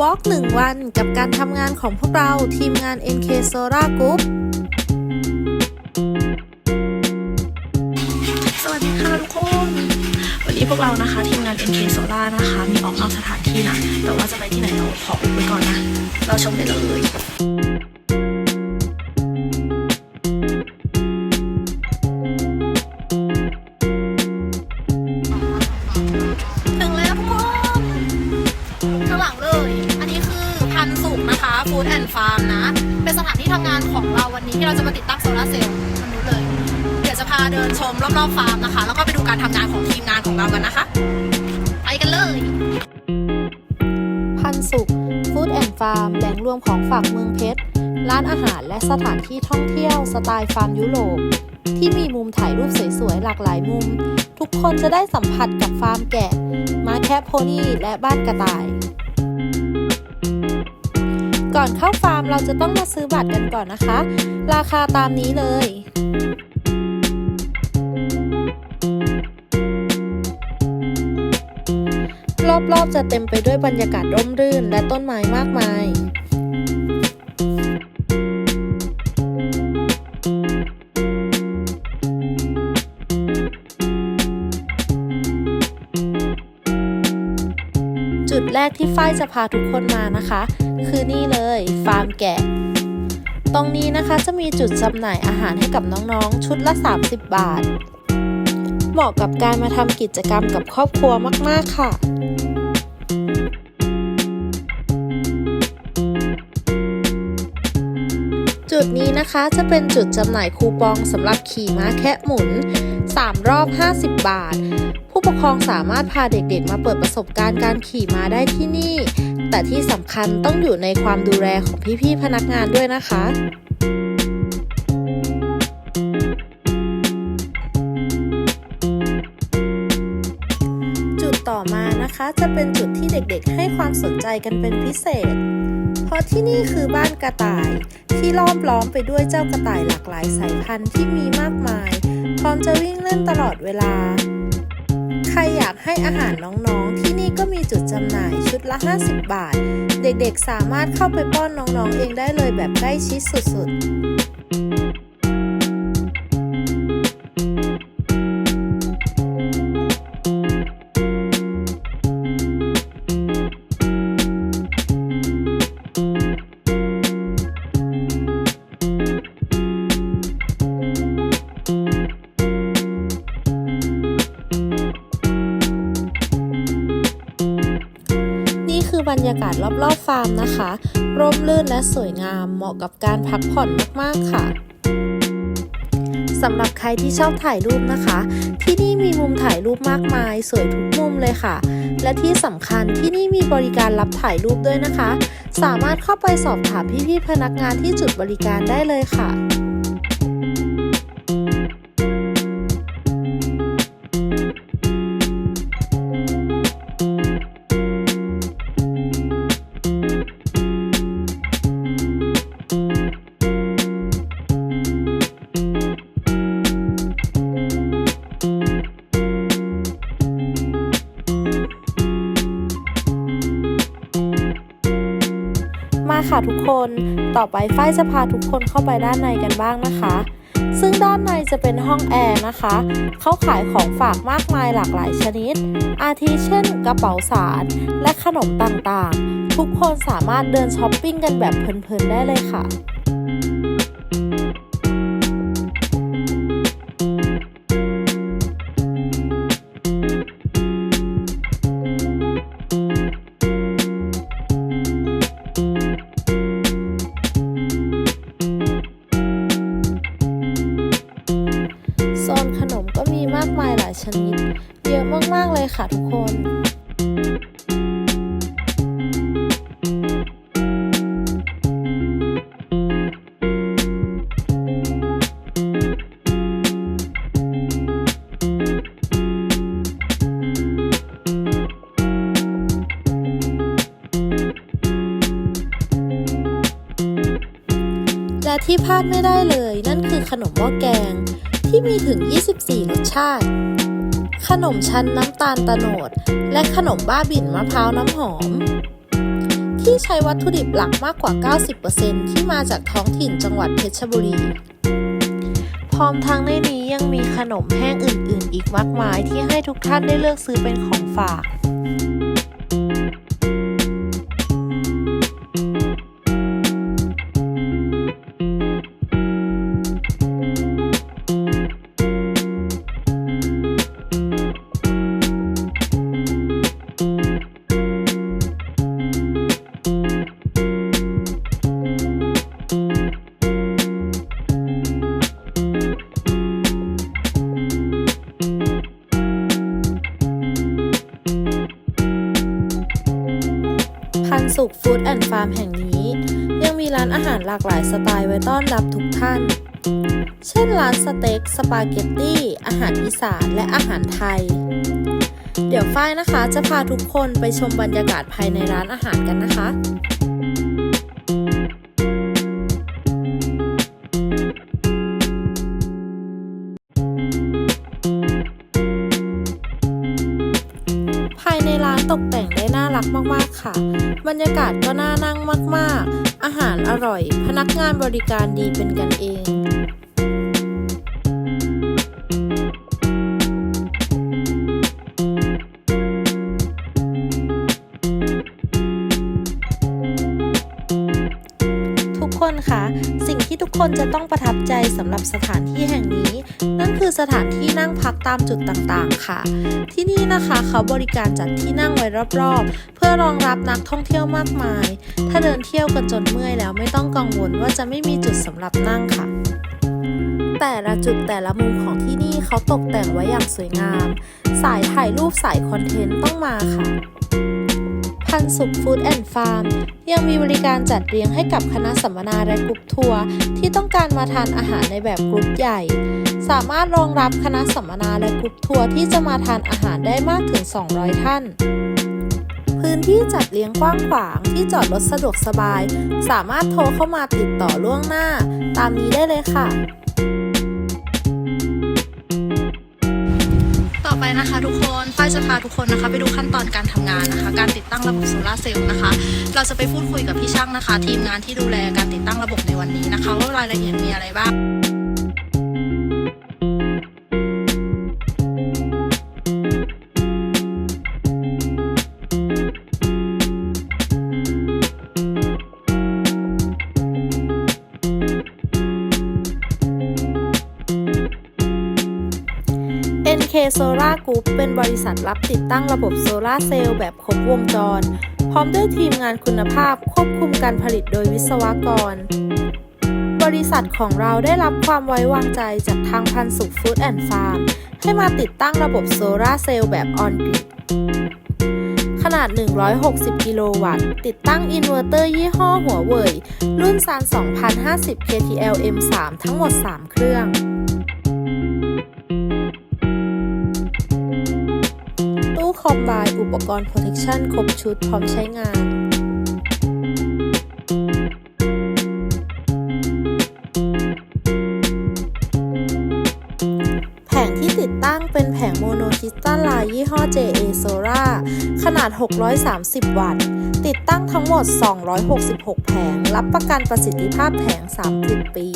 วอล์กหนึ่งวันกับการทำงานของพวกเราทีมงาน NK Solar Group สวัสดีค่ะทุกคน วันนี้พวกเรานะคะ ทีมงาน NK Solar นะคะ มีออกนอกสถานที่นะ แต่ว่าจะไปที่ไหนเราขออุบไว้ก่อนนะ เราชมได้เลย นะคะ Food and Farm นะ เป็นสถานที่ทำงานของเราวันนี้ที่เราจะมาติดตั้งโซลาร์เซลล์ทางนู้นเลย เดี๋ยวจะพาเดินชมรอบๆฟาร์มนะคะ แล้วก็ไปดูการทำงานของทีมงานของเรากันนะคะ ไปกันเลย พันสุขฟู้ดแอนด์ฟาร์มแหล่งรวมของฝากเมืองเพชร ร้านอาหารและสถานที่ท่องเที่ยวสไตล์ฟาร์มยุโรปที่มีมุมถ่ายรูปสวยๆ หลากหลายมุม ทุกคนจะได้สัมผัสกับฟาร์มแกะ ม้าแคะโพนี่และบ้านกระต่าย ก่อนเข้าฟาร์มเราจะต้องมาซื้อบัตรกันก่อนนะคะ ราคาตามนี้เลยรอบๆจะเต็มไปด้วยบรรยากาศร่มรื่นและต้นไม้มากมาย แรกที่ฝ้ายจะพาทุกคนมานะคะ คือนี่เลยฟาร์มแกะ ตรงนี้นะคะจะมีจุดจำหน่ายอาหารให้กับน้องๆ ชุดละ 30 บาท เหมาะกับการมาทำกิจกรรมกับครอบครัวมากๆค่ะจุดนี้นะคะจะเป็นจุดจำหน่ายคูปองสำหรับขี่ม้าแคะหมุน 3 รอบ 50 บาท ปกครองสามารถพาเด็กๆ มาเปิดประสบการณ์การขี่ม้าได้ที่นี่ แต่ที่สำคัญต้องอยู่ในความดูแลของพี่ๆพนักงานด้วยนะคะจุดต่อมานะคะจะเป็นจุดที่เด็กๆ ให้ความสนใจกันเป็นพิเศษ เพราะที่นี่คือบ้านกระต่าย ที่ล้อมล้อมไปด้วยเจ้ากระต่ายหลากหลายสายพันธุ์ที่มีมากมาย พร้อมจะวิ่งเล่นตลอดเวลา ครอยากให้อาหารน้องๆ ที่นี่ก็มีจุดจำหน่ายชุดละ 50 บาท เด็กๆสามารถเข้าไปป้อนน้องๆเองได้เลยแบบใกล้ชิดสุดๆ บรรยากาศรอบๆฟาร์มนะคะ ร่มรื่นและสวยงามเหมาะกับการพักผ่อนมากๆค่ะสำหรับใครที่ชอบถ่ายรูปนะคะ ที่นี่มีมุมถ่ายรูปมากมาย สวยทุกมุมเลยค่ะ และที่สำคัญที่นี่มีบริการรับถ่ายรูปด้วยนะคะ สามารถเข้าไปสอบถามพี่ๆพนักงานที่จุดบริการได้เลยค่ะ คน ต่อไปฝ้ายจะพาทุกคนเข้าไปด้านในกันบ้างนะคะ ซึ่งด้านในจะเป็นห้องแอร์นะคะ เขาขายของฝากมากมายหลากหลายชนิด อาทิเช่น กระเป๋าสารและขนมต่างๆ ทุกคนสามารถเดินช้อปปิ้งกันแบบเพลินๆได้เลยค่ะ ชนิด เยอะมากๆเลยค่ะทุกคนและที่พลาดไม่ได้เลย นั่นคือขนมหม้อแกง ที่มีถึง 24 รสชาติ ขนมชั้นน้ำตาลตะโนด และขนมบ้าบินมะพร้าวน้ำหอม ที่ใช้วัตถุดิบหลักมากกว่า 90%ที่มาจากท้องถิ่นจังหวัดเพชรบุรี พร้อมทั้งในนี้ยังมีขนมแห้งอื่น ๆ อีกมากมายที่ให้ทุกท่านได้เลือกซื้อเป็นของฝาก พันสุขฟู้ดแอนด์ฟาร์มแห่งนี้ ยังมีร้านอาหารหลากหลายสไตล์ไว้ต้อนรับทุกท่าน เช่นร้านสเต็ก สปาเกตตี้ อาหารอีสาน และอาหารไทย เดี๋ยวฝ้ายนะคะจะพาทุกคนไปชมบรรยากาศภายในร้านอาหารกันนะคะ รักมากๆค่ะ บรรยากาศก็น่านั่งมากๆ อาหารอร่อย พนักงานบริการดีเป็นกันเอง คนจะต้องประทับใจสำหรับสถานที่แห่งนี้ นั่นคือสถานที่นั่งพักตามจุดต่างๆ ค่ะ ที่นี่นะคะเขาบริการจัดที่นั่งไว้รอบๆ เพื่อรองรับนักท่องเที่ยวมากมาย ถ้าเดินเที่ยวกันจนเมื่อยแล้วไม่ต้องกังวลว่าจะไม่มีจุดสำหรับนั่งค่ะแต่ละจุดแต่ละมุมของที่นี่เขาตกแต่งไว้อย่างสวยงาม สายถ่ายรูปสายคอนเทนต์ต้องมาค่ะ พันสุขฟู้ดแอนด์ฟาร์มยังมีบริการจัดเลี้ยงให้กับคณะสัมมนาและกรุ๊ปทัวร์ที่ต้องการมาทานอาหารในแบบกรุ๊ปใหญ่ สามารถรองรับคณะสัมมนาและกรุ๊ปทัวร์ที่จะมาทานอาหารได้มากถึง 200 ท่าน พื้นที่จัดเลี้ยงกว้างขวางที่จอดรถสะดวกสบาย สามารถโทรเข้ามาติดต่อล่วงหน้า ตามนี้ได้เลยค่ะ ไปนะคะทุกคนฝ้ายจะพาทุกคนนะคะ ไปดูขั้นตอนการทำงานนะคะ การติดตั้งระบบโซลาเซลล์นะคะ เราจะไปพูดคุยกับพี่ช่างนะคะ ทีมงานที่ดูแลการติดตั้งระบบในวันนี้นะคะ ว่ารายละเอียดมีอะไรบ้าง NK Solar Group เป็นบริษัทรับติดตั้งระบบโซลาเซลล์แบบครบวงจร พร้อมด้วยทีมงานคุณภาพควบคุมการผลิตโดยวิศวกร บริษัทของเราได้รับความไว้วางใจจากทางพันสุขฟู้ดแอนด์ฟาร์มให้มาติดตั้งระบบโซลาเซลล์แบบออนกริดขนาด 160 กิโลวัตต์ ติดตั้งอินเวอร์เตอร์ยี่ห้อหัวเว่ยรุ่นซาน2050 KTL M3 ทั้งหมด 3 เครื่อง คอมไบอุปกรณ์ protection ครบชุดพร้อมใช้งานแผงที่ติดตั้งเป็นแผงโมโนคริสตัลไลน์ยี่ห้อ JA Solar ขนาด 630 วัตต์ ติดตั้งทั้งหมด 266 แผง รับประกันประสิทธิภาพแผง 30 ปี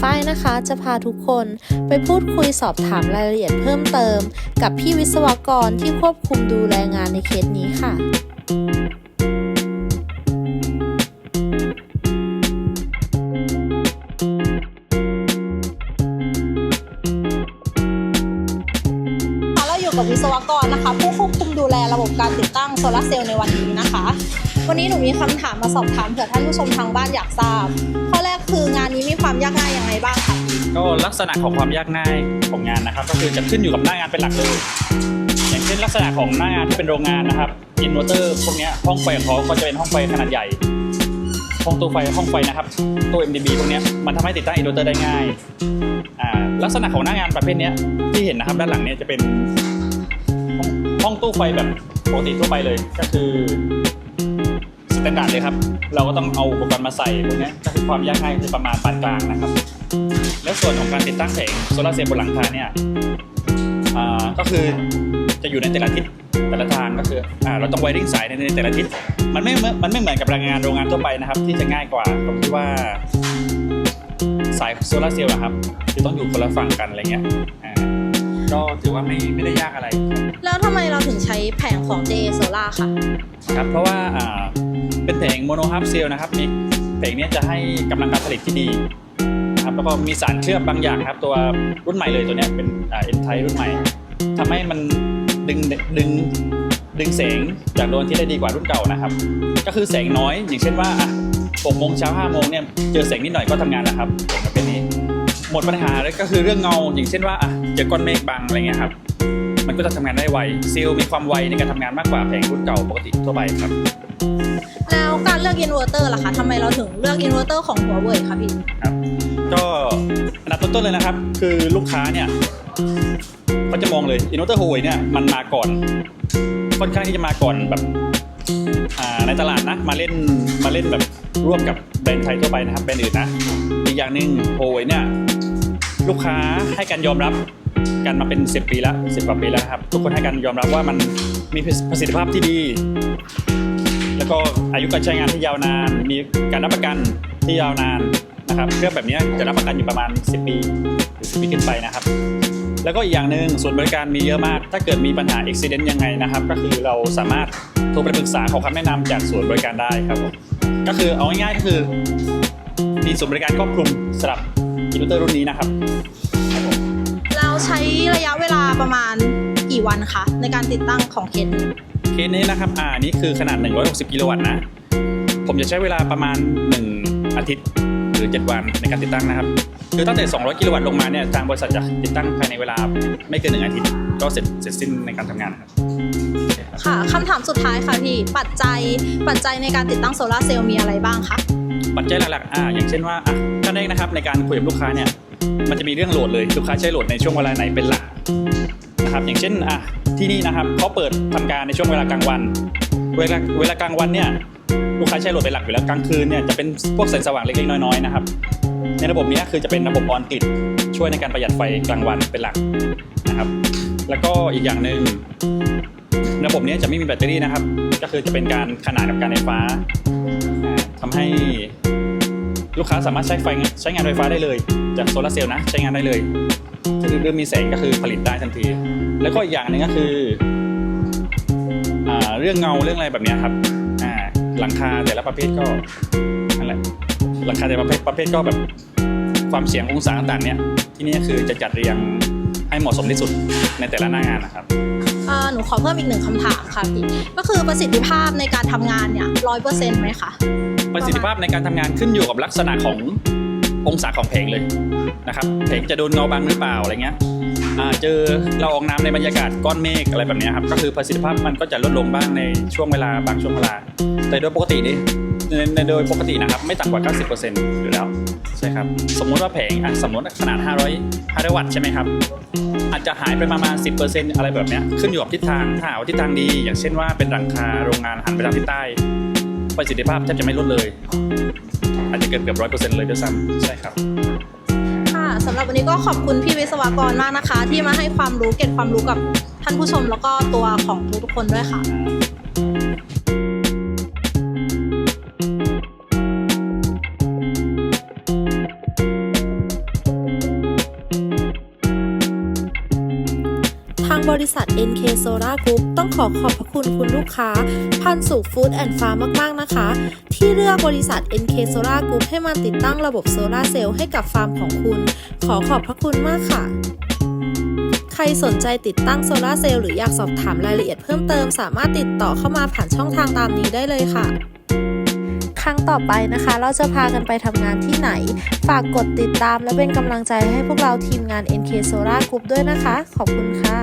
ฝ้ายนะคะ จะพาทุกคนไปพูดคุยสอบถามรายละเอียดเพิ่มเติม กับพี่วิศวกรที่ควบคุมดูแลงานในเคสนี้ค่ะเราอยู่กับวิศวกรนะคะ ผู้ควบคุมดูแลระบบการติดตั้งโซลาร์เซลล์ในวันนี้นะคะ วันนี้หนูมีคำถามมาสอบถามเผื่อท่านผู้ชมทางบ้านอยากทราบ กคืองานนี้มีความยากง่ายยังไงบ้างคะก็ลักษณะของความยากง่ายของงานนะครับ ก็คือจะขึ้นอยู่กับหน้างานเป็นหลักเลยอย่างเช่นลักษณะของหน้างานที่เป็นโรงงานนะครับอินเวอร์เตอร์พวกนี้ห้องไฟของเขาก็จะเป็นห้องไฟขนาดใหญ่ห้องตู้ไฟห้องไฟนะครับตู้ MDB พวกนี้มันทำให้ติดตั้งอินเวอร์เตอร์ได้ง่ายลักษณะของหน้างานประเภทนี้ที่เห็นนะครับด้านหลังเนี้ยจะเป็นห้องห้องตู้ไฟแบบปกติทั่วไปเลย ก็คือ สแตนดาร์ดเลยครับ เราก็ต้องเอาอุปกรณ์มาใส่พวกเนี้ยก็คือความยากง่ายคือประมาณปานกลางนะครับ แล้วส่วนของการติดตั้งแผงโซลาร์เซลล์บนหลังคาเนี่ยอ่าก็คือจะอยู่ในแต่ละทิศแต่ละทางก็คืออ่าเราต้องไวริ่งสายในในแต่ละทิศมันไม่เหมือนมันไม่เหมือนกับแรงงานโรงงานทั่วไปนะครับ ที่จะง่ายกว่าตรงที่ว่าสายโซลาร์เซลล์อะครับจะต้องอยู่คนละฝั่งกันอะไรเงี้ยอ่าก็ถือว่าไม่ไม่ได้ยากอะไร แล้วทำไมเราถึงใช้แผงของ JA Solar ค่ะ ครับ เพราะว่าอ่า เป็นแผงโมโนฮาร์ฟเซลนะครับมีแผงนี้จะให้กำลังการผลิตที่ดีนะครับแล้วก็มีสารเคลือบบางอย่างครับ ตัวรุ่นใหม่เลยตัวนี้เป็นเอ็นไทรุ่นใหม่ทำให้มันดึงดึงดึงแสงจากดวงอาที่ได้ดีกว่ารุ่นเก่านะครับ ก็คือแสงน้อย อย่างเช่นว่าอะ6โมงเช้า5โมงเนี่ยเจอแสงนิดหน่อยก็ทำงานแล้วครับแผงประเภทนี้หมดปัญหาเลยก็คือเรื่องเงา อย่างเช่นว่าอะเจอก้อนเมฆบังอะไรเงี้ยครับ มันก็จะทำงานได้ไวซีลมีความไวในการทำงานมากกว่าแผงรุ่นเก่าปกติทั่วไปครับ แล้วการเลือกอินเวอร์เตอร์ล่ะคะทำไมเราถึงเลือกอินเวอร์เตอร์ของหัวเว่ยคะพี่ ครับก็อันดับต้นๆเลยนะครับ คือลูกค้าเนี่ยเขาจะมองเลยอินเวอร์เตอร์โฮยเนี่ยมันมาก่อน ค่อนข้างที่จะมาก่อนแบบอ่าในตลาดนะมาเล่นมาเล่นแบบร่วมกับแบรนด์ไทยทั่วไปนะครับแบรนด์อื่นนะอีกอย่างหนึ่งโฮยเนี่ยลูกค้าให้การยอมรับ กันมาเป็น 10 ปีแล้ว10กว่าปีแล้วครับ ทุกคนให้การยอมรับว่ามันมีประสิทธิภาพที่ดี แล้วก็อายุการใช้งานที่ยาวนาน มีการรับประกันที่ยาวนานนะครับเครื่องแบบนี้จะรับประกันอยู่ประมาณ 10 ปีหรือ10ปีขึ้นไปนะครับ แล้วก็อีกอย่างหนึ่งส่วนบริการมีเยอะมาก ถ้าเกิดมีปัญหาอุบิเหตุยังไงนะครับ ก็คือเราสามารถโทรไปปรึกษาขอคำแนะนำจากศูนย์บริการได้ครับผมก็คือเอาง่ายๆก็คือมีศูนย์บริการครอบคลุมสำหรับอินเวอร์เตอร์รุ่นนี้นะครับ ช้ระยะเวลาประมาณกี่วันคะในการติดตั้งของเคสนี้เคสนี้นะครับอ่านี่คือขนาด 160 กิโลวัตต์นะ ผมจะใช้เวลาประมาณ 1 อาทิตย์หรือ 7 วันในการติดตั้งนะครับ คือตั้งแต่ 200 กิโลวัตต์ลงมาเนี่ย ทางบริษัทจะติดตั้งภายในเวลาไม่เกิน 1 อาทิตย์ ก็เสร็จเสร็จสิ้นในการทำงานนะครับ ค่ะคำถามสุดท้ายค่ะพี่ ปัจจัย ปัจจัยในการติดตั้งโซลาร์เซลล์มีอะไรบ้างคะ ปัจจัยหลักๆ อ่า อย่างเช่นว่าอะขั้นแรกนะครับในการคุยกับลูกค้าเนี่ย มันจะมีเรื่องโหลดเลยลูกค้าใช้โหลดในช่วงเวลาไหนเป็นหลักนะครับอย่างเช่นอะที่นี่นะครับเขาเปิดทำการในช่วงเวลากลางวัน เวลาเวลากลางวันเนี่ยลูกค้าใช้โหลดเป็นหลักอยู่แล้วกลางคืนเนี่ยจะเป็นพวกแสงสว่างเล็กๆน้อยๆนะครับในระบบนี้คือจะเป็นระบบออนกริดช่วยในการประหยัดไฟกลางวันเป็นหลักนะครับ แล้วก็อีกอย่างหนึ่งระบบเนี้ยจะไม่มีแบตเตอรี่นะครับ ก็คือจะเป็นการขนานกับการไฟฟ้าอ่าทำให้ ลูกค้าสามารถใช้ไฟใช้งานไฟฟ้าได้เลย จากโซลาร์เซลล์นะใช้งานได้เลยคือเริ่มมีแสงก็คือผลิตได้ทันที แล้วก็อีกอย่างหนึ่งก็คืออเรื่องเงาเรื่องอะไรแบบนี้ครับหลังคาแต่ละประเภทก็นั่นแหละหลังคาแต่ละประเภทประเภทก็แบบความเสียงองศาต่างๆเนี่ยที่นี่คือจะจัดเรียงให้เหมาะสมที่สุดในแต่ละหน้างานนะครับหนูขอเพิ่มอีกหนึ่งคำถามค่ะพี่ก็คือประสิทธิภาพในการทำงานเนี่ยร้อยเปอร์เซ็นต์ไหมคะ ประสิทธิภาพในการทำงานขึ้นอยู่กับลักษณะขององศาของเพลงเลยนะครับเพลงจะโดนเงาบังหรือเปล่าอะไรเงี้ยเจอเราออกน้ำในบรรยากาศก้อนเมฆอะไรแบบนี้ครับก็คือประสิทธิภาพมันก็จะลดลงบ้างในช่วงเวลาบางช่วงเวลา แต่โดยปกตินี่ในโดยปกตินะครับไม่ต่ำกว่า 90%อยู่แล้วใช่ครับสมมุติว่าเพลงอะสมมติขนาด 500 500 วัตต์ใช่ไหมครับอาจจะหายไปประมาณ 10%อะไรแบบนี้ขึ้นอยู่กับทิศทางถ้าหากว่าทิศทางดี อย่างเช่นว่าเป็นหลังคาโรงงานหันไปทางทิศใต้ ประสิทธิภาพแทบจะไม่ลดเลย อาจจะเกินเกือบร้อยเปอร์เซ็นต์เลยด้วยซ้ำใช่ครับค่ะสำหรับวันนี้ก็ขอบคุณพี่วิศวกรมากนะคะ ที่มาให้ความรู้เก็บความรู้กับท่านผู้ชมแล้วก็ตัวของทุกๆคนด้วยค่ะ ษัท NK Solar Group ต้องขอขอบพระคุณคุณลูกค้า พันสุขฟู้ดแอนด์ฟาร์มมาก ๆ นะคะ ที่เลือกบริษัท NK Solar Group ให้มาติดตั้งระบบโซลาร์เซลล์ให้กับฟาร์มของคุณ ขอขอบพระคุณมากค่ะใครสนใจติดตั้งโซลาร์เซลล์หรืออยากสอบถามรายละเอียดเพิ่มเติม สามารถติดต่อเข้ามาผ่านช่องทางตามนี้ได้เลยค่ะ ครั้งต่อไปนะคะ เราจะพากันไปทำงานที่ไหน ฝากกดติดตามและเป็นกำลังใจให้พวกเราทีมงาน NK Solar Group ด้วยนะคะ ขอบคุณค่ะ